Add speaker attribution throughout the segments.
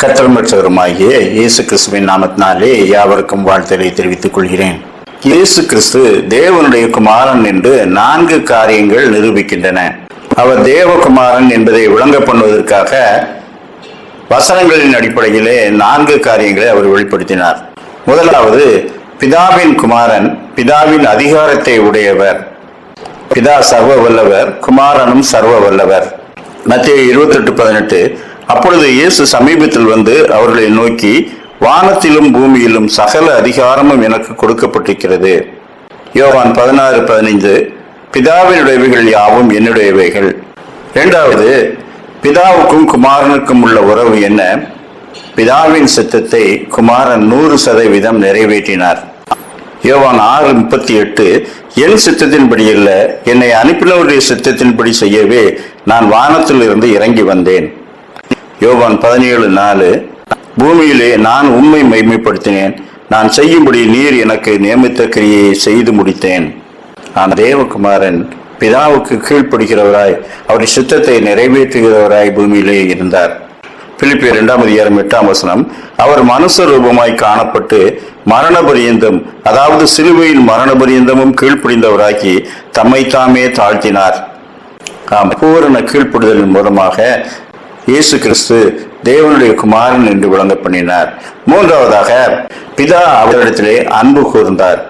Speaker 1: கத்திரமற்றவருமாகிய இயேசு கிறிஸ்துவின் நாமத்தினாலே யாவருக்கும் வாழ்த்தலை தெரிவித்துக் கொள்கிறேன். இயேசு கிறிஸ்து தேவனுடைய குமாரன் என்று நான்கு காரியங்கள் நிரூபிக்கின்றன. அவர் தேவகுமாரன் என்பதை விளங்க பண்ணுவதற்காக வசனங்களின் அடிப்படையிலே நான்கு காரியங்களை அவர் வெளிப்படுத்தினார். முதலாவது பிதாவின் குமாரன் பிதாவின் அதிகாரத்தை உடையவர். பிதா சர்வ வல்லவர் குமாரனும் சர்வ வல்லவர். மத்திய இருபத்தெட்டு பதினெட்டு அப்பொழுது இயேசு சமீபத்தில் வந்து அவர்களை நோக்கி வானத்திலும் பூமியிலும் சகல அதிகாரமும் எனக்கு கொடுக்கப்பட்டிருக்கிறது. யோவான் பதினாறு பதினைந்து பிதாவினுடையவைகள் யாவும் என்னுடையவைகள். இரண்டாவது பிதாவுக்கும் குமாரனுக்கும் உள்ள உறவு என்ன? பிதாவின் சித்தத்தை குமாரன் நூறு சதவீதம் நிறைவேற்றினார். யோவான் ஆறு முப்பத்தி எட்டு என் சித்தத்தின்படி அல்ல என்னை அனுப்பினவருடைய சித்தத்தின்படி செய்யவே நான் வானத்தில் இருந்து இறங்கி வந்தேன். யோவான் பதினேழு நாலு. பூமியிலே நான் உண்மை மைமைப்படுத்தினேன் நான் செய்யும்படி நீர் எனக்கு நியமித்த கிரியை செய்து முடித்தேன். நான் தேவகுமாரன் பிதாவுக்கு கீழ்ப்படுகிறவராய் அவருடைய சித்தத்தை நிறைவேற்றுகிறவராய் பூமியிலே இருந்தார். பிலிப்பியர் இரண்டாம் அதிகாரம் எட்டாம் வசனம் அவர் மனுஷ ரூபமாய் காணப்பட்டு மரண பரியந்தம் அதாவது சிலுவையில் மரண பரியந்தமும் கீழ்ப்படிந்தவராக்கி தம்மை தாமே தாழ்த்தினார். ஆம் பூரண கீழ்ப்படுதலின் மூலமாக இயேசு கிறிஸ்து தேவனுடைய குமாரன் என்று விளங்க பண்ணினார். மூன்றாவதாக பிதா அவரிடத்திலே அன்பு கூர்ந்தார்.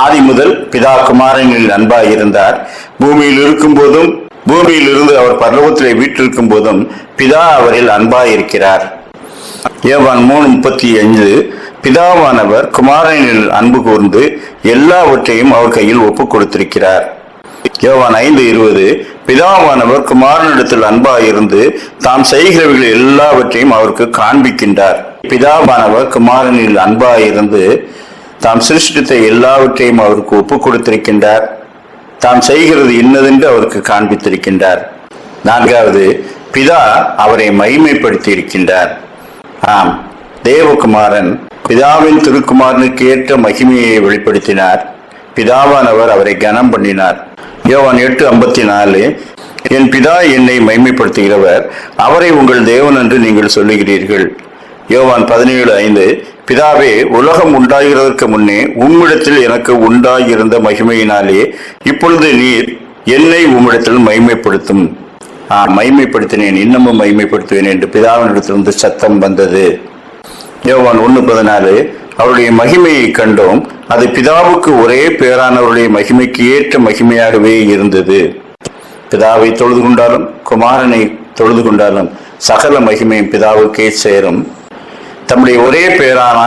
Speaker 1: ஆதி முதல் பிதா குமாரனில் அன்பாய் இருந்தார். பூமியில் இருக்கும் போதும் பூமியில் இருந்து அவர் பரலோகத்திலே வீட்டிருக்கும் போதும் பிதா அவரில் அன்பாய் இருக்கிறார். ஏவான் மூணு முப்பத்தி அஞ்சு பிதாவானவர் குமாரனில் அன்பு கூர்ந்து எல்லாவற்றையும் அவர் கையில் ஒப்புக் கொடுத்திருக்கிறார். யோவான் ஐந்து இருபது பிதாவானவர் குமாரனிடத்தில் அன்பாயிருந்து தாம் செய்கிறவர்கள் எல்லாவற்றையும் அவருக்கு காண்பிக்கின்றார். பிதாவானவர் குமாரனில் அன்பாயிருந்து தாம் சிருஷ்டித்த எல்லாவற்றையும் அவருக்கு ஒப்புக் கொடுத்திருக்கின்றார். தாம் செய்கிறது இன்னதென்று அவருக்கு காண்பித்திருக்கின்றார். நான்காவது பிதா அவரை மகிமைப்படுத்தி இருக்கின்றார் ஆம் தேவகுமாரன் பிதாவின் திருக்குமாரனுக்கு ஏற்ற மகிமையை வெளிப்படுத்தினார். பிதாவானவர் அவரை கனம் பண்ணினார். யோவான் எட்டு ஐம்பத்தி நாலு என் பிதா என்னை மைமைப்படுத்துகிறவர் அவரை உங்கள் தேவன் என்று நீங்கள் சொல்லுகிறீர்கள். யோவான் பதினேழு ஐந்து பிதாவே உலகம் உண்டாகிறதற்கு முன்னே உம்மிடத்தில் எனக்கு உண்டாகியிருந்த மகிமையினாலே இப்பொழுது நீர் என்னை உம்மிடத்தில் மைமைப்படுத்தும் ஆ மைமைப்படுத்தினேன் இன்னமும் மைமைப்படுத்துவேன் என்று பிதாவினிடத்திலிருந்து சத்தம் வந்தது. யோவான் ஒன்று பதினாலு அவருடைய மகிமையை கண்டோம் அது பிதாவுக்கு ஒரே பேரானவருடைய மகிமைக்கு ஏற்ற மகிமையாகவே இருந்தது. பிதாவை தொழுது கொண்டாலும் குமாரனை தொழுது கொண்டாலும் சகல மகிமையும் பிதாவுக்கே சேரும். தம்முடைய ஒரே பேரான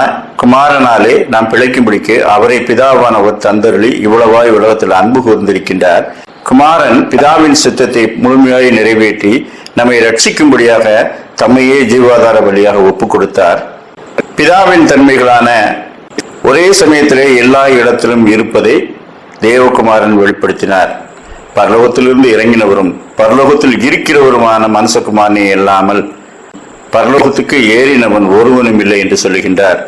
Speaker 1: குமாரனாலே நாம் பிழைக்கும்படிக்கு அவரை பிதாவானவர் தந்தருளி இவ்வளவாய் உலகத்தில் அன்பு கூர்ந்திருக்கின்றார். குமாரன் பிதாவின் சித்தத்தை முழுமையாய் நிறைவேற்றி நம்மை ரட்சிக்கும்படியாக தம்மையே ஜீவாதார வழியாக ஒப்பு கொடுத்தார். பிதாவின் தன்மைகளான ஒரே சமயத்திலே எல்லா இடத்திலும் இருப்பதை தேவகுமாரன் வெளிப்படுத்தினார். பரலோகத்திலிருந்து இறங்கினவரும் பரலோகத்தில் இருக்கிறவருமான மனசகுமாரனே இல்லாமல் பரலோகத்துக்கு ஏறினவன் ஒருவனும் இல்லை என்று சொல்லுகின்றார்.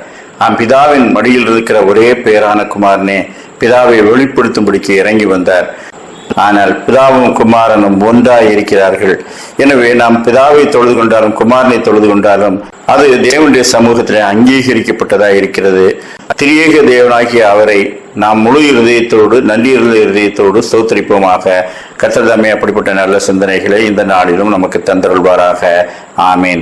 Speaker 1: ஆம் பிதாவின் மடியில் இருக்கிற ஒரே பெயரான குமாரனே பிதாவை வெளிப்படுத்தும்படிக்கு இறங்கி வந்தார். ஆனால் பிதாவும் குமாரனும் ஒன்றாய் இருக்கிறார்கள் எனவே நாம் பிதாவை தொழுது கொண்டாலும் குமாரனை தொழுது கொண்டாலும் அது தேவனுடைய சமூகத்திலே அங்கீகரிக்கப்பட்டதாக இருக்கிறது திரியேக தேவனாகிய அவரை நாம் முழு இருதயத்தோடு நன்றி இருதயத்தோடு ஸ்தோத்தரிப்போமாக. கத்தர்தாமே அப்படிப்பட்ட நல்ல சிந்தனைகளை இந்த நாளிலும் நமக்கு தந்தருள்வாராக. ஆமீன்.